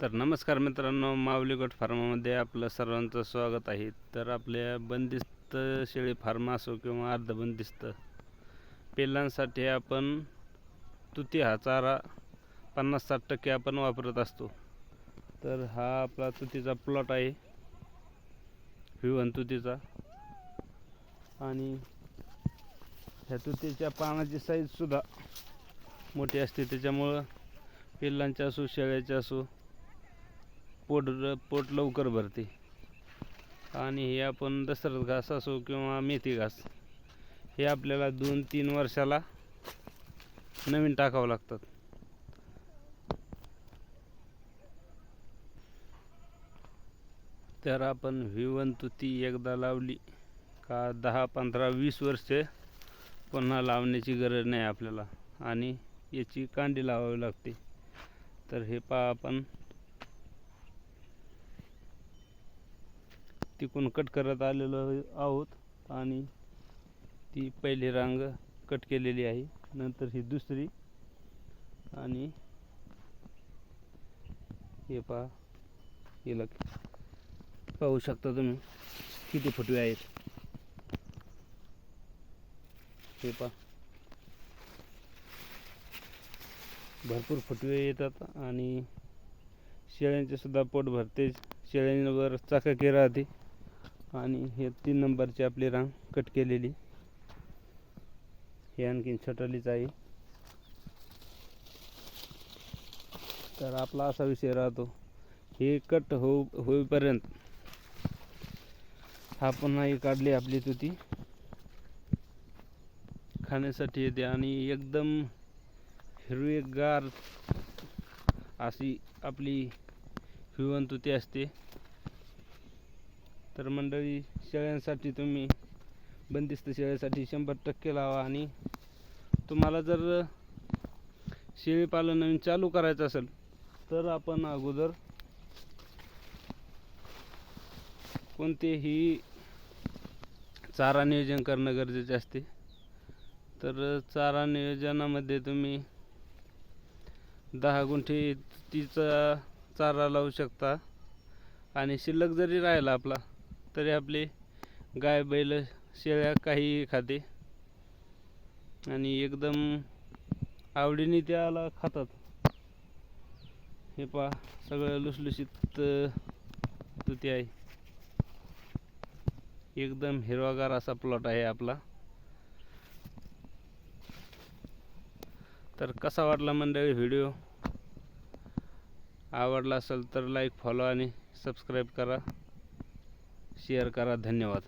तर नमस्कार मित्रांनो माऊली गोट फार्मामध्ये आपलं सर्वांचं स्वागत आहे. तर आपल्या बंदिस्त शेळी फार्म असो किंवा अर्धबंदिस्त पिल्लांसाठी आपण तुती हा चारा पन्नास साठ टक्के आपण वापरत असतो. तर हा आपला तुतीचा प्लॉट आहे ह्युवन तुतीचा. आणि ह्या तुतीच्या पानाची साईजसुद्धा मोठी असते. त्याच्यामुळं पिल्लांच्या असो शेळ्याच्या असो पोट पोट लवकर भरते. आणि हे आपण दसरथ घास असो किंवा मेथी घास हे आपल्याला दोन तीन वर्षाला नवीन टाकावं लागतात. तर आपण विवंतुती तुती एकदा लावली का दहा पंधरा वीस वर्षे पुन्हा लावण्याची गरज नाही आपल्याला. आणि याची कांडी लावावी लागते. तर हे पहा आपण. तिकून कट करत आलेलो आहोत आणि ती पहिली रांग कट केलेली आहे. नंतर ही दुसरी आणि हे पहा हिला पाहू शकता तुम्ही किती फुटवे आहेत. हे पहा. भरपूर फुटवे येतात आणि शेळ्यांचे सुद्धा पोट भरते. शेळ्यांवर चाकाकी राहते. आणि हे तीन नंबरची आपली रांग कट केलेली. हे आणखीन छटलीच आहे. तर आपला असा विषय राहतो हे कट हो होईपर्यंत हा पुन्हा ही काढली आपली तुती. खाण्यासाठी येते आणि एकदम हिरवीगार अशी आपली हिवन तुती असते. तर मंडळी शेळ्यांसाठी तुम्ही बंदिस्त शेळ्यासाठी शंभर टक्के लावा आणि तुम्हाला जर शेळीपालन नवीन चालू करायचं असेल तर आपण अगोदर कोणतेही चारा नियोजन करणं गरजेचे असते. तर चारा नियोजनामध्ये तुम्ही दहा गुंठे तिचा चारा लावू शकता आणि शिल्लक जरी राहिला आपला तरी आपले गाय बैल शेळ्या काही खाते. आणि एकदम आवडीने त्याला खातात. हे पहा सगळं लुसलुशीत तुती आहे. एकदम हिरवागार असा प्लॉट आहे आपला. तर कसा वाटला मंडळी व्हिडिओ आवडला असेल तर लाईक फॉलो आणि सबस्क्राईब करा. शेअर करा. धन्यवाद.